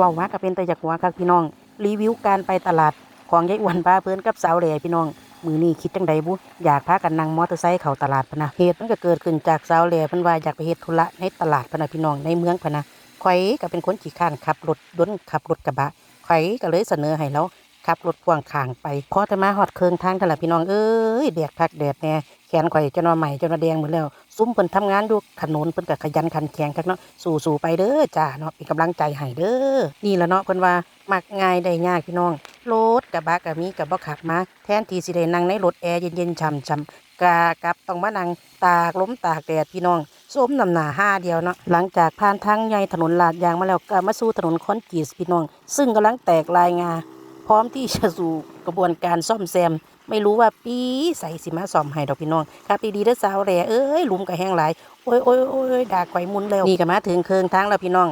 ว้ามาก็เป็นแต่จากหัวครับพี่น้อง รีวิวการไปตลาดของยายอ้วนป้าเพิ่อนกับสาวแหล่พี่น้อง มือนี้คิดจังใดบุอยากพากันนั่งมอเตอร์ไซค์เข้าตลาดพนะเหตุมันก็เกิดขึ้นจากสาวแหล่พิ่นว่าอยากไปเฮ็ดธุระในตลาดพนะพี่น้องในเมืองพนะข่อยก็เป็นคนขี้ข้านขับรถยนขับรถกระบะข่อยก็เลยเสนอให้เราขับรถพ่วงข้างไปพอจะมาฮอดเคืองทางนั่นล่ะพี่น้องเอ้ยแดดคักแดดแน่ นข่อยจนว่าใหม่จนว่าแดงหมดแล้ว ซุ้มเพิ่นทำงานอยู่ถนนเพิ่นก็ขยันขันแข็งคักเนาะสู้ๆไปเด้อจ้าเนาะเป็นกำลังใจให้เด้อนี่ละเนาะเพิ่นว่ามักง่ายได้ยากพี่น้องรถกระบะก็มีก็บ่ขับมาแทนที่สิได้นั่งในรถแอร์เย็นๆช่ำๆกากับต้องมานั่งตากลมตากแดดพี่น้องส้มนำหนาห้าเดียวเนาะหลังจากผ่านทางใหญ่ถนนลาดยางมาแล้วก็มาสู่ถนนคอนกรีตพี่น้อง ซึ่งกำลังแตกลายงา พร้อมที่จะสู่กระบวนการซ่อมแซม ไม่รู้ว่าปีใส่สิมาซ่อมให้ดอกพี่น้องครับดีๆเด้อสาวแหล่เอ้ยหลุมก็แห้งหลายโอ้ยโอ้ยโอ้ยด่าไข่มุนแล้วนี่ก็มาถึงเคืองทางแล้วพี่น้อง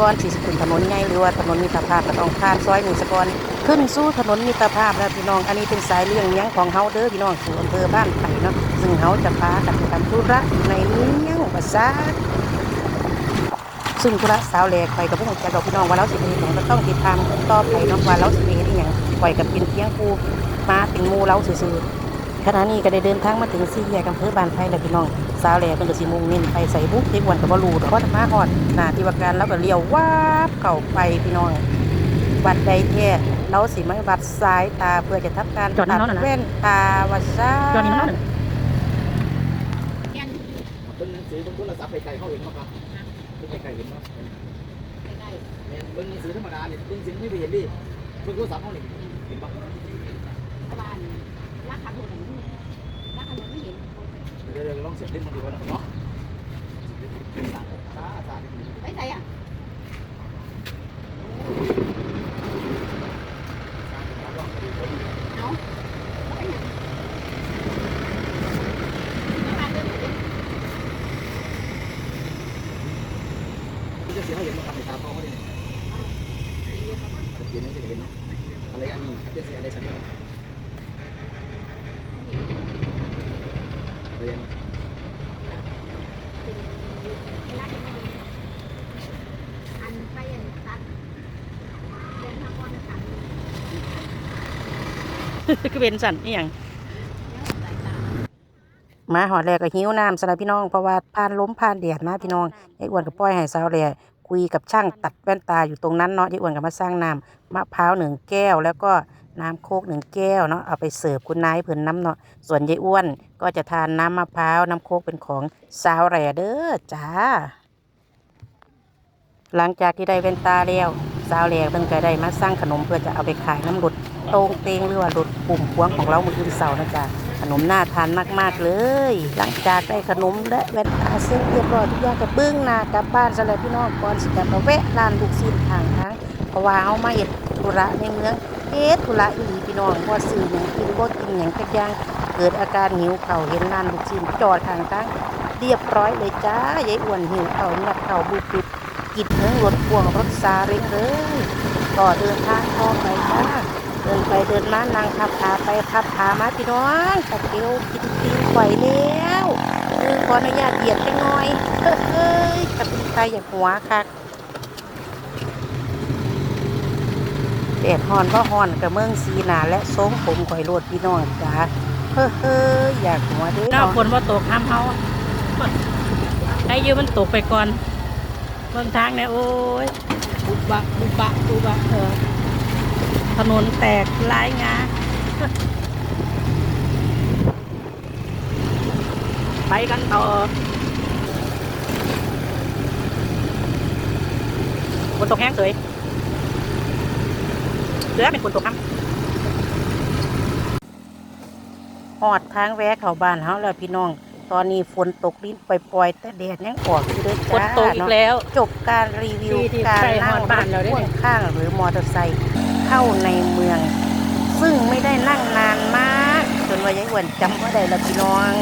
ก่อนที่สิขึ้นถนนใหญ่หรือว่าถนนมิตรภาพก็ต้องผ่านซอยหนี้ซะกอนขึ้นสู่ถนนมิตรภาพแล้วพี่น้อง อันนี้เป็นสายเลี่ยงเลี้ยงของเฮาเด้อพี่น้องสู่อำเภอบ้านไผ่เนาะซึ่งเฮาจะพากันทำธุระในเมืองภาษาซึ่งธุระสาวแหลกไปกับพวกของแกดอกพี่น้องว่าเราสิไปเฮ็ดหยังก็ต้องติดตามต่อไปเนาะว่าเราสิไปเฮ็ดอีหยังปล่อยกับเป็นเพียงผู้ มาเป็นหมู่เราซื่อๆขณะนี้ก็ได้เดินทางมาถึงสี่แยกอำเภอบ้านไผ่แล้วพี่น้อง สาวแหล่เพิ่นก็สิมุ่งเน้นไปใส่บุกที่อ้วนก็บ่รู้ดอกเพราะมาฮอดหน้าที่ว่าการแล้วก็เลี้ยววาบเข้าไปพี่น้องวัดใดแท้เราสิมาวัดสายตาเพื่อจะทำการจอดนี่ตัดเนาะน่ะนะแว่นตาว่าซะจอนี้มันนั่นเบิ่งหนังสือบนโทรศัพท์ไปไกลเข้าเห็นไหมครับไปไกลเห็นไหมแม่นเบิ่งหนังสือธรรมดาเนี่ยเบิ่งสิ่งไม่ไปเห็นดิเบิ่งโทรศัพท์เขาเนี่ยเห็นปะ บ้านรักขับรถรักขับรถไม่เห็นเดี๋ยวเดี๋ยวลองเสียบเล่นมันดูก่อนเนาะช้าช้าไปไหนอะเอาไปไหนบ้านเดินไปดิที่จะเสียให้เห็นมาทำในตาเขาเขาเนี่ยเห็นไม่เห็นอะไรอันนี้จะเสียอะไรสักอย่างเรียน รักขับรถอันไปอันตัดเดินทางก่อนขับ คือเป็นสั่นอีหยังแล้วสายตามาหอดแรกก็หิวน้ำสำหรับพี่น้องเพราะว่าผ่านล้มผ่านแดดมาพี่น้องยายอ้วนก็ปล่อยให้สาวแหล่คุยกับช่างตัดแว่นตาอยู่ตรงนั้นเนาะยายอ้วนก็มาสร้างน้ำมะพร้าวหนึ่งแก้ว แล้วก็น้ำโคกหนึ่งแก้วเนาะเอาไปเสิร์ฟคุณนายเพิ่นน้ำเนาะส่วนยายอ้วนก็จะทานน้ำมะพร้าวน้ำโคกเป็นของสาวแหล่เด้อจ้า หลังจากที่ได้แว่นตาแล้วสาวแหล่เพิ่นก็ได้มาสร้างขนมเพื่อจะเอาไปขายน้ำรด โตงเตงหรือว่ารถปุ่มพวงของเรามืออื่นเสาร์นะจ๊ะขนมน่าทานมาก ๆ เลย หลังจากได้ขนมและแว่นตาเสร็จเรียบร้อยทุกอย่างก็เบิ้งหน้ากลับบ้านซะแล้วพี่น้องก่อนสิกับมาแวะร้านลูกชิ้นทางทางเพราะว่าเอามาเฮ็ดธุระในเมืองเฮ็ดธุระอีหลีพี่น้องบ่ซื้อหยังกินบ่กินหยังจักอย่างเกิดอาการหิวเข่าเห็นร้านลูกชิ้นจอดข้างทางเรียบร้อยเลยจ้ายายอ้วนหิวเข่าวงัดเข่าบุบบิบกินเนื้อรถพ่วงรถซาเล้งเลยก็เดินทางต่อไปจ้า เดินไปเดินมานางขับขาไปขับขามาพี่น้องตะเกียวกินตีนไหวแล้วคือขออนุญาตเหยียดจังหน่อยเฮ้ยเฮ้ยกระตุ้นไปอย่างหัวคักแดดฮอนก็ฮอนกระเมืองสีหนาและทรงผมข่อยโลดพี่น้องจ้าเฮ้ยเฮ้ยอยากหัวเด้เจ้าเนาะฝนว่าตกห้ามเฮาไอ้ยืมมันตกไปก่อนเบิ่งทางเนี่ยโอ้ยบุบะบุบะบุบะเออ ถนนแตกหลายงาไปกันต่อฝนตกแห้งเฉยเหลือเป็นฝนตกครับหอดทางแวะเข้าบ้านเฮาแล้วพี่น้อง ตอนนี้ฝนตกลิ้นปล่อยๆ แต่แดดยังออกอยู่เด้อฝนจ้าตกอีกเนาะแล้ว จบการรีวิวที่ที่การใกล้นั่งฮอดบ้านเรารถได้พ่วเนี่งยข้างหรือมอเตอร์ไซค์ เข้าในเมือง ซึ่งไม่ได้นั่งนานมาก จนว่ายายอ้วนจำว่าได้ละพี่น้อง